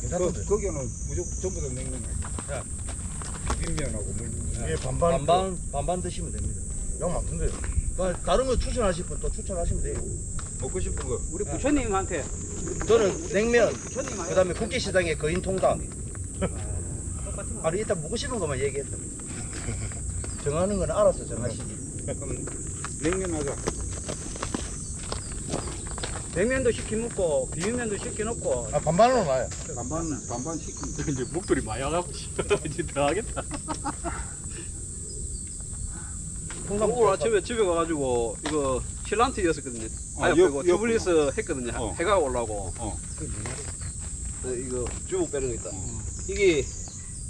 그, 거기는 무조건 전부 다 냉면 아니야. 비빔면하고 물. 예, 반반. 반반 반반 드시면 됩니다. 양 많던데요. 그러니까 다른 거 추천하실 분 또 추천하시면 돼요. 먹고 싶은 거. 우리 부처님한테 저는 냉면, 부처님 그다음에 국기시장의 거인 통닭. 아니 일단 먹고 싶은 것만 얘기했다. 정하는 건 알아서 정하시지. 그럼 냉면 하자. 냉면도 시켜 먹고 비빔면도 시켜 놓고 아 반반으로 나요. 반반 반반 시키면 이제 목도리 많이 와가고 이제 들어가겠다. 통닭 오늘 아침에 집에 가가지고 이거 칠란트였었거든요. 아, 아, 옆- 그리고 옆- 튜블리스 했거든요. 어. 해가 올라고. 어. 어, 이거 주부 빼는 거 있다. 이게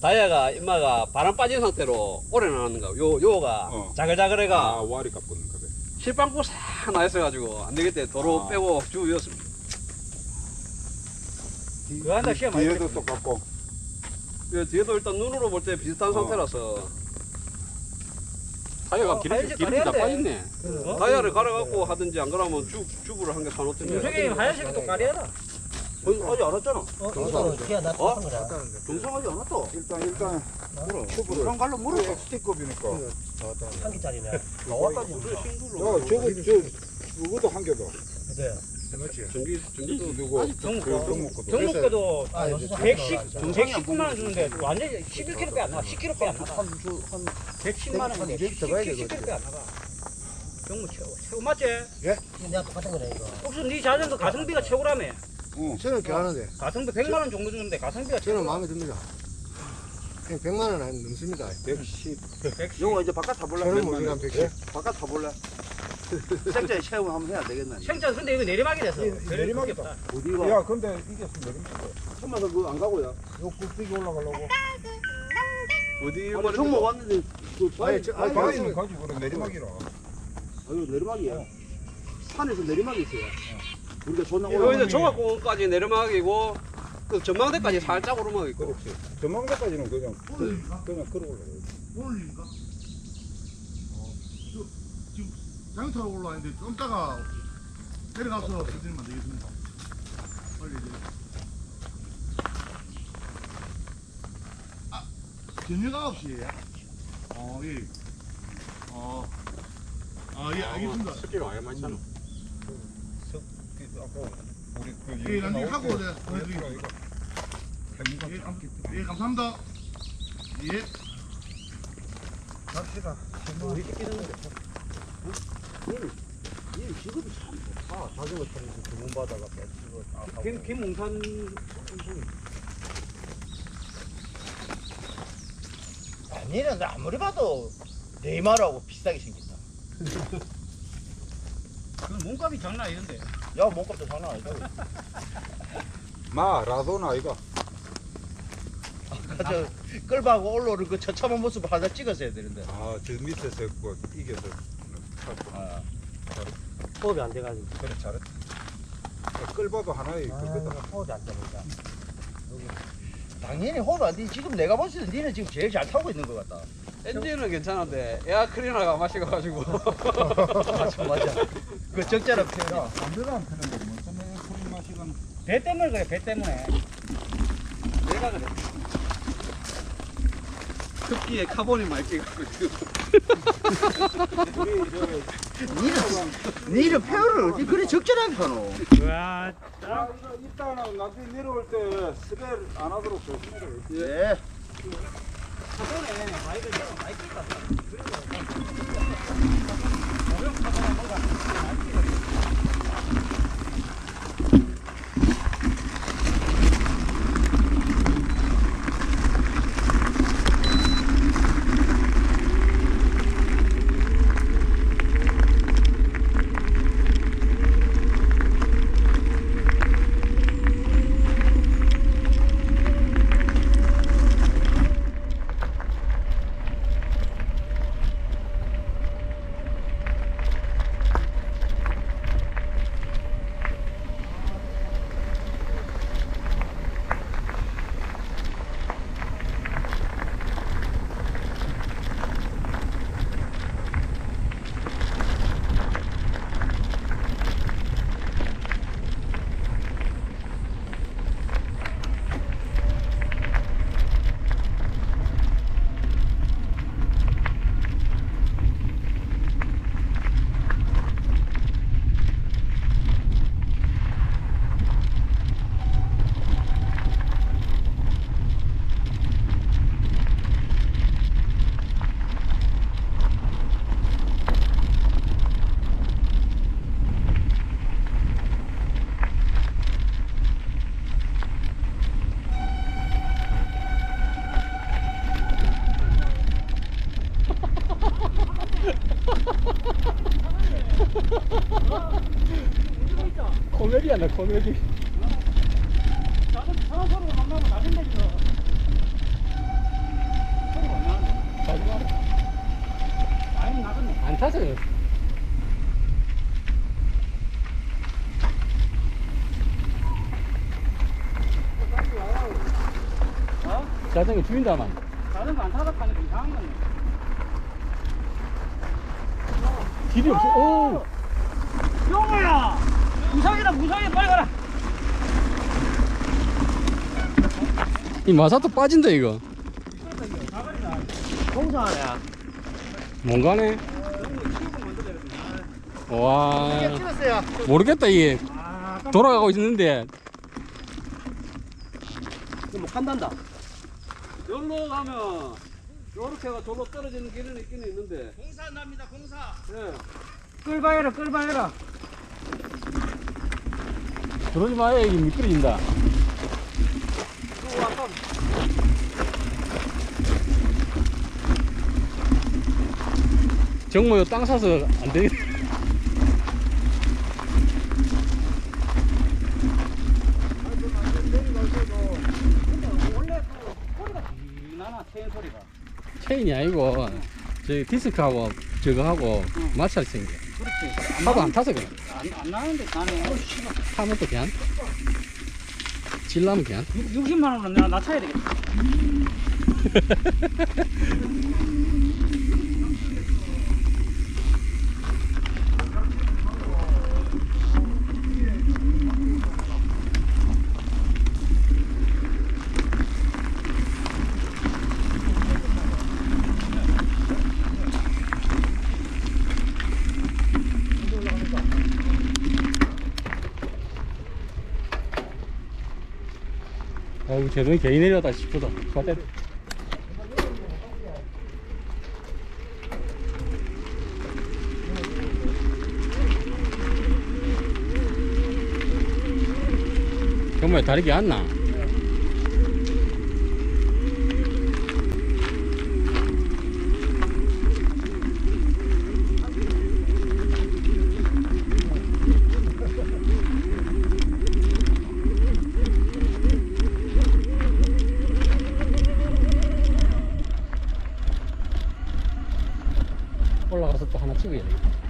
다이아가 임마가 바람 빠진 상태로 오래 나는 거. 요 요가 어. 자글자글해가 아 와리 깎는 거래. 실방구 싹 나있어가지고 안 되겠대. 도로 아. 빼고 주부였습니다. 그거 한다 시험 많이 뒤에도 또 깎고. 그 뒤에도 일단 눈으로 볼 때 비슷한 어. 상태라서 타이어가 어, 기름 하얀색 기름이 다 가려야 돼. 빠졌네. 다이아를 갈아갖고 하든지 안 그러면 주, 주부를 한 개 사놓든지 선생님 하얀색이 또 까리하 다. 어, 아직 안 왔잖아. 어, 그냥 나 어? 한 거라. 정상하지 않았다. 일단 일단 튜브를. 그럼 갈로 물어. 물에 XT급이니까. 한 개짜리네. 나왔다 지금. 저 저거 저 누구도 한 개도. 네. 전기 전기 또 누구? 정국 그 정목 거도. 정국 거도 아, 요새 110, 정상이 안 119만 원 주는데 완전히 11kg 빼안 나가. 10kg 빼안. 한주한 110만 원인데 한 이백 더 가야 10kg 빼안 나가. 정국 최고. 최고 맞지? 내가 똑같은 거네 이거. 혹시 네 자전거 가성비가 최고라며? 어. 저는 하는데 가성비 100만 원 정도 주는데 가성비가 저는. 마음에 듭니다. 그냥 100만 원 아니면 넘습니다. 110. 110. 영호 이제 바깥 타볼래? 저는 뭐 110. 바깥 타볼래? 생자에 체험 한번 해야 되겠네. 생자 근데 이거 내리막이라서. 내리막이다. 어디가? 야 근데 이게 내리면 천마다 그거 안 가고요. 요 꼭대기 올라가려고. 어디 아니 정모 왔는데 그 바위 아니, 아니, 바위는 가지고 그래 내리막이라. 아유 내리막이야. 산에서 내리막이 있어요. 우리가 존나 이거 올라. 이제 종합공원까지 내리막이고 그 전망대까지 살짝 오르막 있고 그렇지. 전망대까지는 그냥 그- 그냥 걸어 올라가. 오늘입니까? 저, 지금 장타로 올라왔는데 좀 따가 내려가서 사진을 만들겠습니다. 빨리 이제. 아, 저녁 9시에요? 어, 예. 어, 아, 예, 알겠습니다. 스키가 많이 많잖아. 아까 우리 그 예, 나중에 하고 때 내가 보내드리겠습니다. 보내드릴게요. 예, 감, 예, 감사합니다. 예. 갑시다. 이 직업이 참 좋다. 자전거 타면서 주문 받아가 뺏고 다 하고. 김 김웅산 아니는 아무리 봐도 네이마르하고 비싸게 생겼다. 그 몸값이 장난 아니던데. 야 몸값도 장난 아니다. 마 라도나 이거. 아까 저 끌바하고 올라오는 그 처참한 모습을 하나 찍었어야 되는데. 아저 밑에서 그 이겨서. 아. 호흡이 안 돼가지고. 그래 잘했다. 끌봐도 하나의 그거다. 호흡이 안 되니까. 당연히 호흡 안 돼. 지금 내가 봤을 때 니는 지금 제일 잘 타고 있는 것 같다. 엔진은 괜찮은데 에어 클리너가 마셔가지고 맞아 맞아. 그 적절한 표현아. 담배가 안 피는데 뭐 때문에 소리 마시건. 배 때문에 그래 배 때문에. 내가 그래 흡기에 카본이 많이 끼가지고 니는 표현을 어디 그리 적절하게 하노. 와. 야 이거 일단은 나중에 내려올 때 스벨 안 하도록 조심해라. 예. 카본에 바이를 내가 많이 낄 타세요. 어? 자전거 주인다만. 자전거 안 타다 가니까 이상한 거네 길이 없어. 오! 용호야 무상이다 무상이 빨리 가라 이 마사토 빠진다, 이거. 공사하냐? 뭔가네. 와. 모르겠다, 이게. 아 돌아가고 있는데. 못 간단다. 여기로 가면 요렇게 가 저로 떨어지는 길은 있긴 있는데. 공사 납니다. 공사. 예. 끌바해라 끌바해라 그러지 마요, 이게 미끄러진다. 또 아까 정모 요 땅 사서 안 되겠다. 체인이 아니고, 저기 디스크하고 저거하고 마찰 생겨. 그렇지 하도 안 타서 그래. 안, 안 나는데 나네 타면 또 그냥. 질라면 그냥. 60만 원은 내가 낮춰야 되겠다 어우, 제동이 개인 내려다 싶다. 맞다. 정말 다르게 안 나. 올라가서 또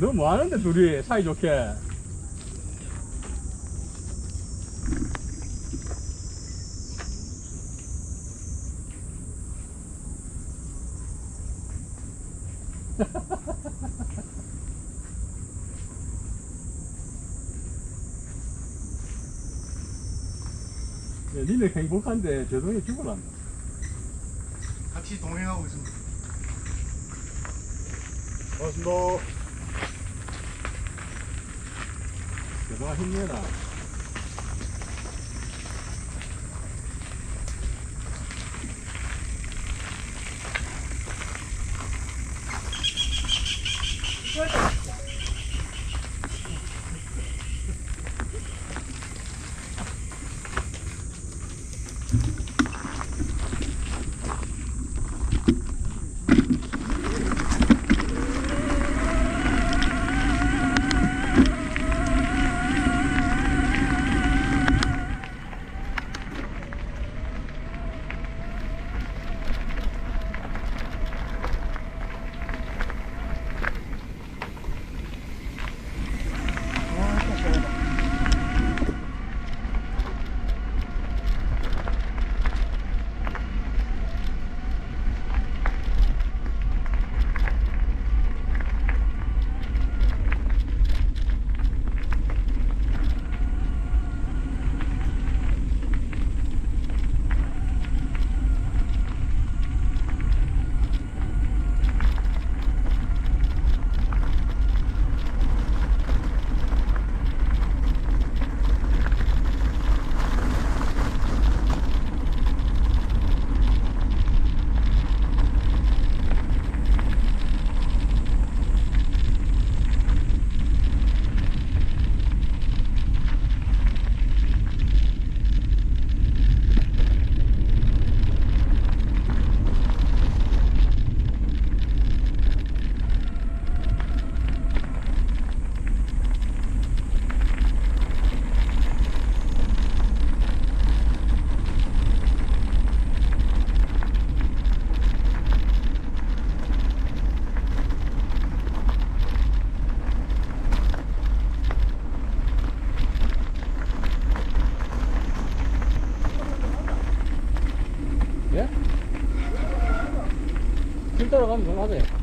너 뭐 하는데 둘이 사이좋게? 야, 니네 행복한데 저동이 죽어란다. 같이 동행하고 있습니다. 고맙습니다. 저동아 길 따라가면 좀 하대.